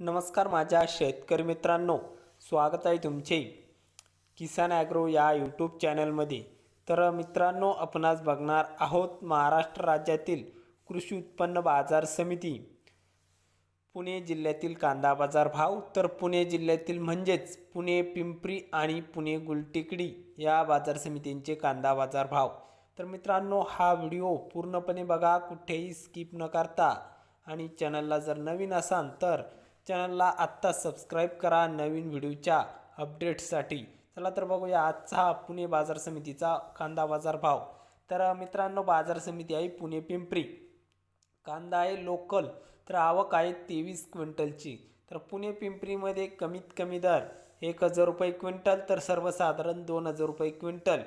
नमस्कार माझ्या शेतकरी मित्रांनो. स्वागत आहे तुमचे किसान ॲग्रो या यूट्यूब चॅनलमध्ये. तर मित्रांनो आपणास बघणार आहोत महाराष्ट्र राज्यातील कृषी उत्पन्न बाजार समिती. पुणे जिल्ह्यातील कांदा बाजार भाव तर पुणे जिल्ह्यातील म्हणजेच पुणे पिंपरी आणि पुणे गुलटेकडी या बाजार समितींचे कांदा बाजार भाव. तर मित्रांनो हा व्हिडिओ पूर्णपणे बघा कुठेही स्किप न करता. आणि चॅनलला जर नवीन असाल तर चॅनलला आत्ता सबस्क्राईब करा नवीन व्हिडिओच्या अपडेट्ससाठी चला तर बघूया आजचा हा पुणे बाजार समितीचा कांदा बाजार भाव. तर मित्रांनो बाजार समिती आहे पुणे पिंपरी. कांदा आहे लोकल तर आवक आहे तेवीस क्विंटलची. तर पुणे पिंपरीमध्ये कमीत कमी दर एक हजार रुपये क्विंटल तर सर्वसाधारण दोन हजार रुपये क्विंटल.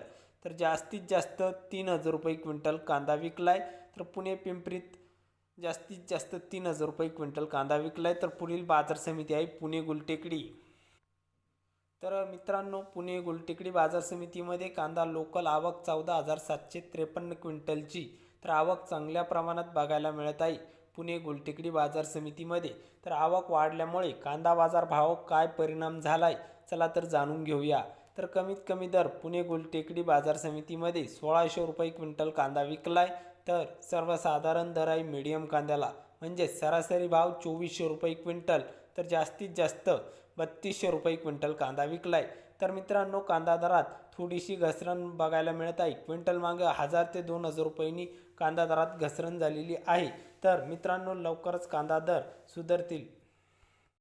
तर जास्तीत जास्त तीन हजार रुपये क्विंटल कांदा विकलाय. तर पुणे पिंपरीत जास्तीत जास्त तीन हजार रुपये क्विंटल कांदा विकलाय तर पुढील बाजार समिती आहे पुणे गुलटेकडी. तर मित्रांनो पुणे गुलटेकडी बाजार समितीमध्ये कांदा लोकल आवक चौदा हजार सातशे त्रेपन्न क्विंटलची. तर आवक चांगल्या प्रमाणात बघायला मिळत आहे पुणे गुलटेकडी बाजार समितीमध्ये. तर आवक वाढल्यामुळे कांदा बाजार भाव काय परिणाम झाला आहे चला तर जाणून घेऊया. तर कमीत कमी दर पुणे गुलटेकडी बाजार समितीमध्ये सोळाशे रुपये क्विंटल कांदा विकलाय तर सर्वसाधारण दर आहे मीडियम कांद्याला म्हणजे सरासरी भाव चोवीसशे रुपये क्विंटल तर जास्तीत जास्त बत्तीसशे रुपये क्विंटल कांदा विकलाय. तर मित्रांनो कांदा दरात थोडीशी घसरण बघायला मिळत आहे. क्विंटल मागं हजार ते दोन हजार रुपयांनी कांदा दरात घसरण झालेली आहे. तर मित्रांनो लवकरच कांदा दर सुधारतील.